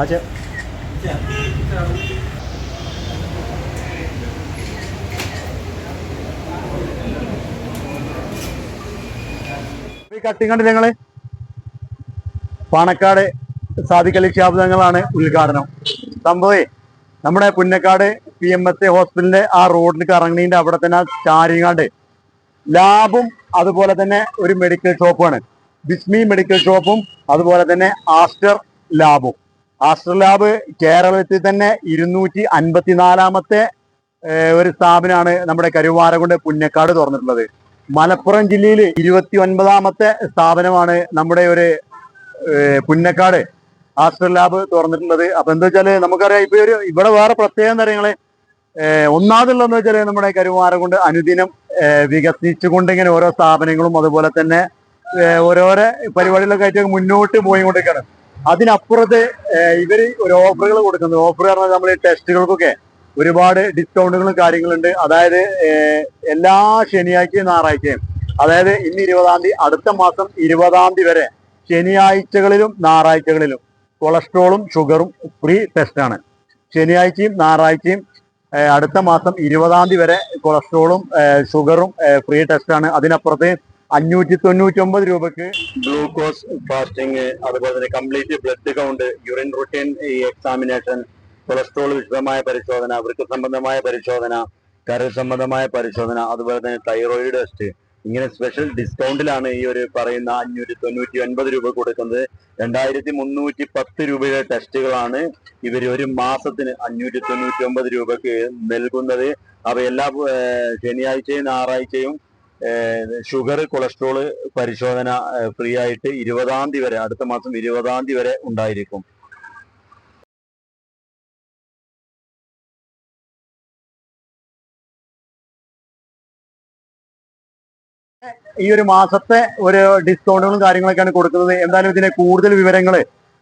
അച്ഛ ഈ ഞങ്ങൾ പാണക്കാട് സാദിഖലി ക്ഷാപിതങ്ങളാണ് തങ്ങളാണ് ഉദ്ഘാടനം. സംഭവേ നമ്മുടെ Punnakkad P M S A ഹോസ്പിറ്റലിന്റെ ആ റോഡിന് ഇറങ്ങണീന്റെ അവിടെ തന്നെ ചാരിങ്ങാണ്ട് ലാബും അതുപോലെ തന്നെ ഒരു മെഡിക്കൽ ഷോപ്പുമാണ് ബിസ്മി മെഡിക്കൽ ഷോപ്പും അതുപോലെ തന്നെ ആസ്റ്റർ ലാബും. ആസ്റ്റർ ലാബ് കേരളത്തിൽ തന്നെ ഇരുന്നൂറ്റി അൻപത്തിനാലാമത്തെ ഒരു സ്ഥാപനമാണ് നമ്മുടെ കരുവാരകുണ്ട് പുന്നക്കാട് തുറന്നിട്ടുള്ളത്. മലപ്പുറം ജില്ലയിൽ ഇരുപത്തി ഒൻപതാമത്തെ സ്ഥാപനമാണ് നമ്മുടെ ഒരു പുന്നക്കാട് ആസ്റ്റർ ലാബ് തുറന്നിട്ടുള്ളത്. അപ്പൊ എന്താ വെച്ചാൽ നമുക്കറിയാം ഇപ്പൊ ഒരു ഇവിടെ വേറെ പ്രത്യേകം കാര്യങ്ങൾ ഒന്നാമതുള്ളതെന്ന് വെച്ചാൽ നമ്മുടെ കരുവാരകുണ്ട് അനുദിനം വികസിച്ചുകൊണ്ട് ഇങ്ങനെ ഓരോ സ്ഥാപനങ്ങളും അതുപോലെ തന്നെ ഓരോരോ പരിപാടികളൊക്കെ ആയിട്ട് മുന്നോട്ട് പോയി പോയിക്കൊണ്ടിരിക്കുകയാണ്. അതിനപ്പുറത്ത് ഇവർ ഒരു ഓഫറുകൾ കൊടുക്കുന്നത് ഓഫർ പറഞ്ഞാൽ നമ്മൾ ടെസ്റ്റുകൾക്കൊക്കെ ഒരുപാട് ഡിസ്കൗണ്ടുകളും കാര്യങ്ങളുണ്ട്. അതായത് എല്ലാ ശനിയാഴ്ചയും ഞായറാഴ്ചയും അതായത് ഇന്ന് ഇരുപതാം തീയതി അടുത്ത മാസം ഇരുപതാം തീയതി വരെ ശനിയാഴ്ചകളിലും ഞായറാഴ്ചകളിലും കൊളസ്ട്രോളും ഷുഗറും ഫ്രീ ടെസ്റ്റാണ് ശനിയാഴ്ചയും ഞായറാഴ്ചയും അടുത്ത മാസം ഇരുപതാം തീയതി വരെ കൊളസ്ട്രോളും ഷുഗറും ഫ്രീ ടെസ്റ്റാണ് അതിനപ്പുറത്ത് അഞ്ഞൂറ്റി തൊണ്ണൂറ്റി ഒമ്പത് രൂപക്ക് ഗ്ലൂക്കോസ് ഫാസ്റ്റിംഗ് അതുപോലെ തന്നെ complete blood count urine routine examination cholesterol വിശദമായ പരിശോധന വൃക്ക സംബന്ധമായ പരിശോധന കരൾ സംബന്ധമായ പരിശോധന അതുപോലെ തന്നെ തൈറോയിഡ് ടെസ്റ്റ് ഇങ്ങനെ സ്പെഷ്യൽ ഡിസ്കൗണ്ടിലാണ് ഈ ഒരു പറയുന്ന അഞ്ഞൂറ്റി തൊണ്ണൂറ്റി ഒൻപത് രൂപ കൊടുക്കുന്നത്. രണ്ടായിരത്തി മുന്നൂറ്റി പത്ത് രൂപയുടെ ടെസ്റ്റുകളാണ് ഇവർ ഒരു മാസത്തിന് അഞ്ഞൂറ്റി തൊണ്ണൂറ്റി ഒമ്പത് രൂപക്ക് നൽകുന്നത്. അവ എല്ലാ ശനിയാഴ്ചയും ഞായറാഴ്ചയും ഷുഗർ കൊളസ്ട്രോൾ പരിശോധന ഫ്രീ ആയിട്ട് ഇരുപതാം തീയതി വരെ അടുത്ത മാസം ഇരുപതാം തീയതി വരെ ഉണ്ടായിരിക്കും. ഈ ഒരു മാസത്തെ ഒരു ഡിസ്കൗണ്ടുകളും കാര്യങ്ങളൊക്കെയാണ് കൊടുക്കുന്നത്. എന്തായാലും ഇതിന്റെ കൂടുതൽ വിവരങ്ങൾ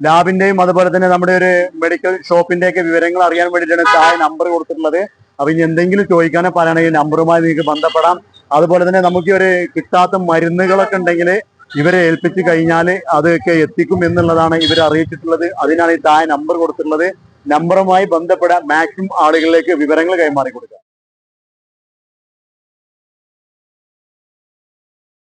ലാബിന്റെയും അതുപോലെ തന്നെ നമ്മുടെ ഒരു മെഡിക്കൽ ഷോപ്പിന്റെ ഒക്കെ വിവരങ്ങൾ അറിയാൻ വേണ്ടിയിട്ടാണ് താഴെ നമ്പർ കൊടുത്തിട്ടുള്ളത്. അപ്പൊ ഇനി എന്തെങ്കിലും ചോദിക്കാനോ പറയാണെങ്കിൽ നമ്പറുമായി നിങ്ങൾക്ക് ബന്ധപ്പെടാം. അതുപോലെ തന്നെ നമുക്ക് ഒരു കിട്ടാത്ത മരുന്നുകളൊക്കെ ഉണ്ടെങ്കിൽ ഇവരെ ഏൽപ്പിച്ചു കഴിഞ്ഞാൽ അതൊക്കെ എത്തിക്കും എന്നുള്ളതാണ് ഇവർ അറിയിച്ചിട്ടുള്ളത്. അതിനാണ് ഈ താഴെ നമ്പർ കൊടുത്തിട്ടുള്ളത്. നമ്പറുമായി ബന്ധപ്പെടാൻ മാക്സിമം ആളുകളിലേക്ക് വിവരങ്ങൾ കൈമാറി കൊടുക്കുക.